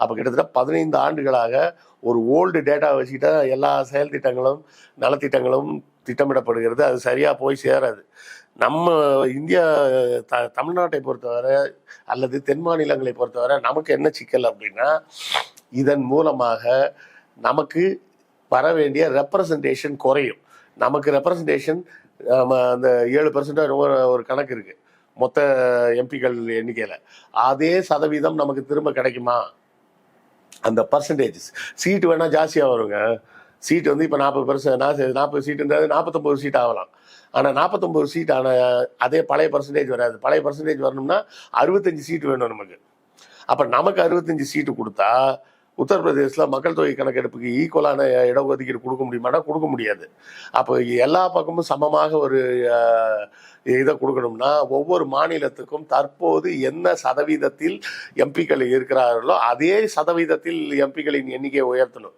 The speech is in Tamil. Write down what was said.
அப்போ கிட்டத்தட்ட பதினைந்து ஆண்டுகளாக ஒரு ஓல்டு டேட்டா வச்சுக்கிட்டா எல்லா செயல் திட்டங்களும் நலத்திட்டங்களும் திட்டமிடப்படுகிறது. அது சரியாக போய் சேராது. நம்ம இந்தியா த தமிழ்நாட்டை பொறுத்தவரை அல்லது தென் மாநிலங்களை பொறுத்தவரை நமக்கு என்ன சிக்கல் அப்படின்னா இதன் மூலமாக நமக்கு வர வேண்டிய ரெப்ரசன்டேஷன் குறையும். நமக்கு ரெப்ரசன்டேஷன் அந்த ஏழு பர்சன்ட் ஒரு கணக்கு இருக்கு. மொத்த எம்பிக்கள் எண்ணிக்கையில். அதே சதவீதம் நமக்கு திரும்ப கிடைக்குமா? அந்த பர்சன்டேஜஸ் சீட்டு வேணால் ஜாஸ்தியாக வருங்க. சீட்டு வந்து இப்போ நாற்பது பர்சன்ட் நாற்பது சீட்டுன்றது நாற்பத்தொம்பது சீட் ஆகலாம். ஆனால் நாற்பத்தொம்பது சீட் ஆன அதே பழைய பர்சன்டேஜ் வராது. பழைய பர்சன்டேஜ் வரணும்னா அறுபத்தஞ்சு சீட்டு வேணும் நமக்கு. அப்போ நமக்கு அறுபத்தஞ்சு சீட்டு கொடுத்தா உத்தரப்பிரதேசில் மக்கள் தொகை கணக்கெடுப்புக்கு ஈக்குவலான இடஒதுக்கீடு கொடுக்க முடியுமானா கொடுக்க முடியாது. அப்போ எல்லா பக்கமும் சமமாக ஒரு இதை கொடுக்கணும்னா ஒவ்வொரு மாநிலத்துக்கும் தற்போது என்ன சதவீதத்தில் எம்பிக்கள் இருக்கிறார்களோ அதே சதவீதத்தில் எம்பிக்களின் எண்ணிக்கையை உயர்த்தணும்.